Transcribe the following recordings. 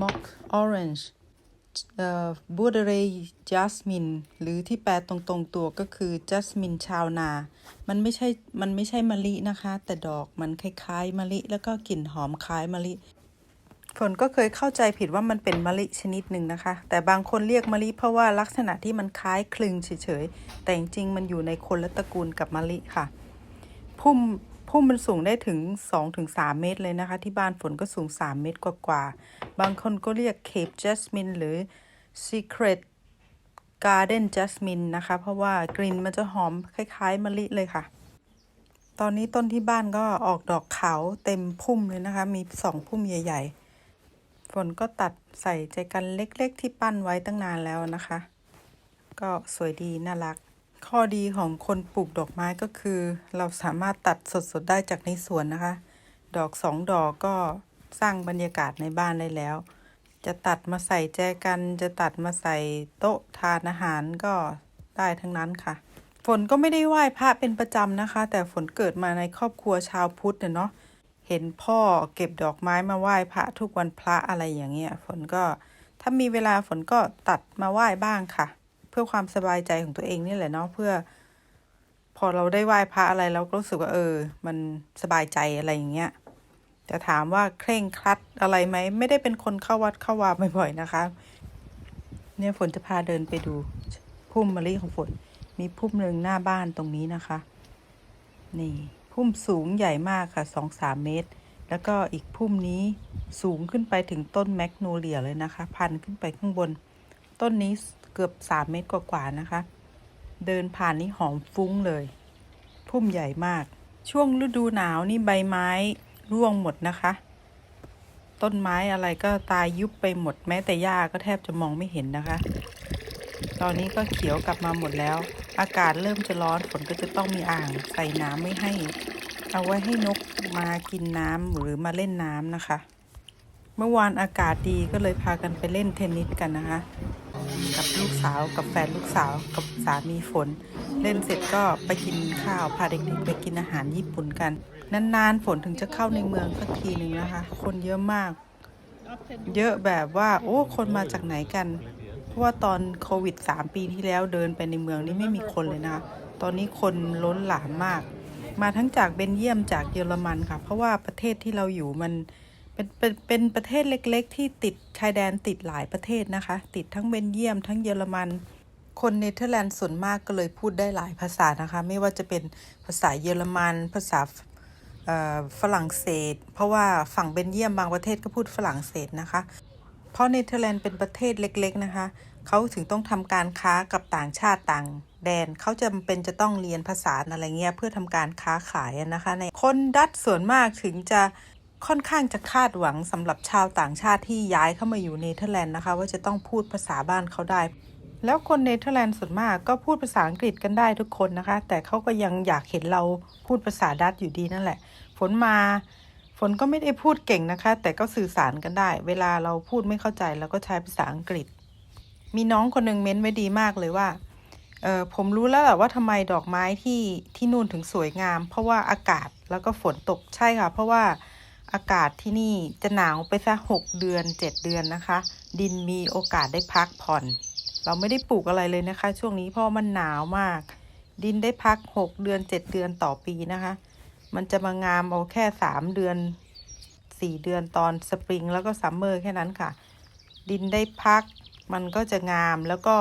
mock orange เอ่อ Bouderay jasmine หรือที่แปลตรงๆตัวก็คือ jasmine ชาวนา มันไม่ใช่ มันไม่ใช่มะลินะคะ แต่ดอกมันคล้ายๆมะลิแล้วก็กลิ่นหอมคล้ายมะลิฝนก็เคยเข้าใจผิดว่ามันเป็นมะลิชนิดหนึ่งนะคะ แต่บางคนเรียกมะลิเพราะว่าลักษณะที่มันคล้ายคลึงเฉยๆ แต่จริงๆ มันอยู่ในคนละตระกูลกับมะลิค่ะ พุ่ม พุ่มมันสูงได้ถึง 2-3 เมตรเลยนะคะ ที่บ้านฝนก็สูง 3 เมตรกว่าๆ บางคนก็เรียก Cape Jasmine หรือ Secret Garden Jasmine นะคะ เพราะว่ากลิ่นมันจะหอมคล้ายๆมะลิเลยค่ะ ตอนนี้ต้นที่บ้านก็ออกดอกขาวเต็มพุ่มเลยนะคะ มีสองพุ่มใหญ่ ๆ ฝนก็ตัดใส่ใจกันเล็กๆ ที่ปั้นไว้ตั้งนานแล้วนะคะ ก็สวยดีน่ารัก ข้อดีของคนปลูกดอกไม้ก็คือ เราสามารถตัดสดๆได้จากในสวนนะคะ ดอกสองดอกก็สร้างบรรยากาศในบ้านได้แล้ว จะตัดมาใส่แจกันจะตัดมาใส่โต๊ะทานอาหารก็ได้ทั้งนั้นค่ะ ฝนก็ไม่ได้ไหว้พระเป็นประจำนะคะ แต่ฝนเกิดมาในครอบครัวชาวพุทธเนี่ยเนาะเห็นพ่อเก็บดอกไม้มาไหว้พระทุกวันพระอะไรอย่างเงี้ยฝนก็ถ้ามีเวลาฝนก็ตัดมาไหว้บ้างค่ะ เพื่อความสบายใจของตัวเองนี่แหละเนาะเพื่อ พอเราได้ไหว้พระอะไรเราก็รู้สึกว่าเออ มันสบายใจอะไรอย่างเงี้ยแต่ถามว่าเคร่งครัดอะไรไหมไม่ได้เป็นคนเข้าวัดเข้าวาบ่อยๆนะคะ เนี่ยฝนจะพาเดินไปดูพุ่มมะลิของฝน มีพุ่มหนึ่งหน้าบ้านตรงนี้นะคะ นี่พุ่มสูงใหญ่มากค่ะสองสามเมตร แล้วก็อีกพุ่มนี้สูงขึ้นไปถึงต้นแมกโนเลียเลยนะคะ พันขึ้นไปข้างบน ต้นนี้ กือบสามเมตรกว่าๆนะคะ เดินผ่านนี่หอมฟุ้งเลย พุ่มใหญ่มาก ช่วงฤดูหนาวนี่ใบไม้ร่วงหมดนะคะ ต้นไม้อะไรก็ตายยุบไปหมดแม้แต่หญ้าก็แทบจะมองไม่เห็นนะคะ ตอนนี้ก็เขียวกลับมาหมดแล้ว อากาศเริ่มจะร้อนฝนก็จะต้องมีอ่างใส่น้ำไว้ให้ เอาไว้ให้นกมากินน้ำหรือมาเล่นน้ำนะคะ เมื่อวานอากาศดีก็เลยพากันไปเล่นเทนนิสกันนะคะ กับลูกสาวกับแฟนลูกสาวกับสามีฝน เล่นเสร็จก็ไปกินข้าวพาเด็กๆไปกินอาหารญี่ปุ่นกัน นานๆฝนถึงจะเข้าในเมืองสักทีหนึ่งนะคะ คนเยอะมาก เยอะแบบว่า โอ้คนมาจากไหนกัน เพราะว่าตอนโควิด 3 ปีที่แล้วเดินไปในเมืองนี่ไม่มีคนเลยนะตอนนี้คนล้นหลามมาก มาทั้งจากเบนเยียมจากเยอรมันค่ะ เพราะว่าประเทศที่เราอยู่มัน เป็นเป็นเป็นประเทศเล็ก ๆ ที่ติดชายแดนติดหลายประเทศนะคะ ติดทั้งเบนเยียม ทั้งเยอรมัน คนเนเธอร์แลนด์ส่วนมากก็เลยพูดได้หลายภาษานะคะ ไม่ว่าจะเป็นภาษาเยอรมัน ภาษาฝรั่งเศส เพราะว่าฝั่งเบนเยียมบางประเทศก็พูดฝรั่งเศสนะคะ เพราะเนเธอร์แลนด์เป็นประเทศเล็ก ๆ นะคะเขาถึงต้องทำการค้ากับต่างชาติต่างแดนเขาจำเป็นจะต้องเรียนภาษาอะไรเงี้ยเพื่อทำการค้าขายนะคะ ในคนดัตช์ส่วนมากถึงจะ ค่อนข้างจะคาดหวังสำหรับชาวต่างชาติที่ย้ายเข้ามาอยู่เนเธอร์แลนด์นะคะ ว่าจะต้องพูดภาษาบ้านเขาได้ แล้วคนเนเธอร์แลนด์ส่วนมากก็พูดภาษาอังกฤษกันได้ทุกคนนะคะ แต่เขาก็ยังอยากเห็นเราพูดภาษาดัตช์อยู่ดีนั่นแหละ ฝนมาฝนก็ไม่ได้พูดเก่งนะคะ แต่ก็สื่อสารกันได้ เวลาเราพูดไม่เข้าใจเราก็ใช้ภาษาอังกฤษ มีน้องคนหนึ่งเม้นไว้ดีมากเลยว่าเออผมรู้แล้วแหละว่าทำไมดอกไม้ที่ที่นู่นถึงสวยงาม เพราะว่าอากาศแล้วก็ฝนตกใช่ค่ะ เพราะว่า อากาศที่นี่จะหนาวไปสักหกเดือนเจ็ดเดือนนะคะ ดินมีโอกาสได้พักผ่อน เราไม่ได้ปลูกอะไรเลยนะคะ ช่วงนี้เพราะมันหนาวมาก ดินได้พักหกเดือนเจ็ดเดือนต่อปีนะคะ มันจะมางามเอาแค่สามเดือนสี่เดือนตอนสปริงแล้วก็ซัมเมอร์แค่นั้นค่ะ ดินได้พัก มันก็จะงามแล้วก็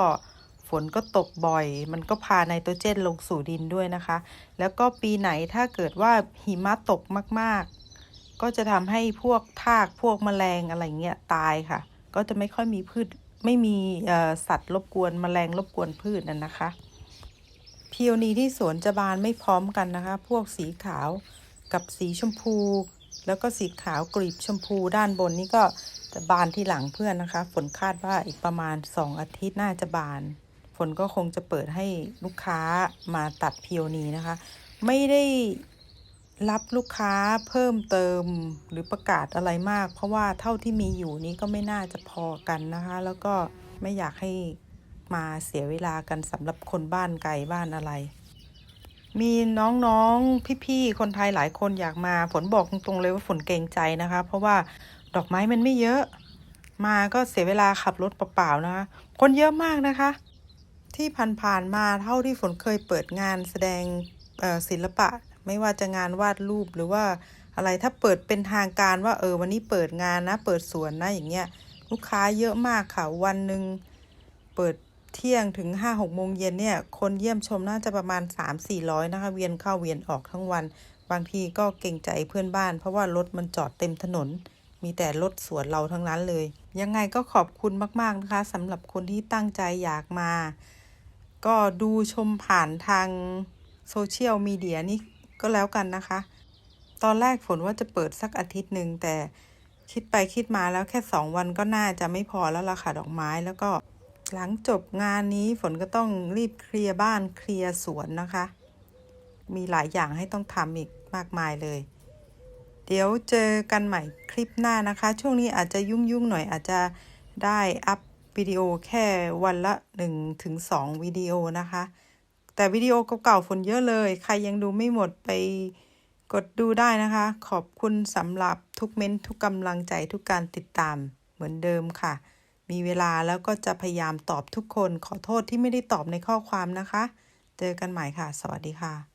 ฝนก็ตกบ่อย มันก็พาไนโตรเจนลงสู่ดินด้วยนะคะ แล้วก็ปีไหนถ้าเกิดว่าหิมะตกมากๆ ก็จะทำให้พวกทากพวกแมลงอะไรเงี้ยตายค่ะ ก็จะไม่ค่อยมีพืชไม่มีสัตว์รบกวนแมลงรบกวนพืชนั่นนะคะ พีโอนีที่สวนจะบานไม่พร้อมกันนะคะ พวกสีขาวกับสีชมพู แล้วก็สีขาวกลีบชมพูด้านบนนี่ก็จะบานที่หลังเพื่อนนะคะ ฝนคาดว่าอีกประมาณ 2 อาทิตย์น่าจะบาน ฝนก็คงจะเปิดให้ลูกค้ามาตัดพีโอนีนะคะ ไม่ได้ รับลูกค้าเพิ่มเติมหรือประกาศอะไรมาก เพราะว่าเท่าที่มีอยู่นี้ก็ไม่น่าจะพอกันนะคะ แล้วก็ไม่อยากให้มาเสียเวลากันสำหรับคนบ้านไกลบ้านอะไร มีน้องๆพี่ๆคนไทยหลายคนอยากมาฝนบอกตรงๆเลยว่าฝนเกรงใจนะคะ เพราะว่าดอกไม้มันไม่เยอะ มาก็เสียเวลาขับรถเปล่าๆนะคะคนเยอะมากนะคะ ที่ผ่านๆมาเท่าที่ฝนเคยเปิดงานแสดงศิลปะ ไม่ว่าจะงานวาดรูปหรือว่าอะไรถ้าเปิดเป็นทางการว่าเออวันนี้เปิดงานนะ เปิดสวนนะอย่างเงี้ยลูกค้าเยอะมากค่ะวันหนึ่งเปิดเที่ยงถึงห้าหกโมงเย็นเนี่ย คนเยี่ยมชมน่าจะประมาณสามสี่ร้อยนะคะ เวียนเข้าเวียนออกทั้งวัน บางทีก็เกรงใจเพื่อนบ้าน เพราะว่ารถมันจอดเต็มถนน มีแต่รถสวนเราทั้งนั้นเลย ยังไงก็ขอบคุณมาก ๆ นะคะสำหรับคนที่ตั้งใจอยากมา ก็ดูชมผ่านทางโซเชียลมีเดียนี่ ก็แล้วกันนะคะ ตอนแรกฝนว่าจะเปิดสักอาทิตย์หนึ่งแต่คิดไปคิดมาแล้วแค่สองวันก็น่าจะไม่พอแล้วล่ะค่ะดอกไม้แล้วก็หลังจบงานนี้ฝนก็ต้องรีบเคลียร์บ้านเคลียร์สวนนะคะ มีหลายอย่างให้ต้องทำอีกมากมายเลย เดี๋ยวเจอกันใหม่คลิปหน้านะคะ ช่วงนี้อาจจะยุ่งๆหน่อยอาจจะได้อัพวิดีโอแค่วันละ1ถึง2วิดีโอนะคะ แต่วิดีโอเก่าๆฝนเยอะเลย ใครยังดูไม่หมดไปกดดูได้นะคะ ขอบคุณสำหรับทุกเม้นทุกกำลังใจทุกการติดตามเหมือนเดิมค่ะ มีเวลาแล้วก็จะพยายามตอบทุกคน ขอโทษที่ไม่ได้ตอบในข้อความนะคะ เจอกันใหม่ค่ะ สวัสดีค่ะ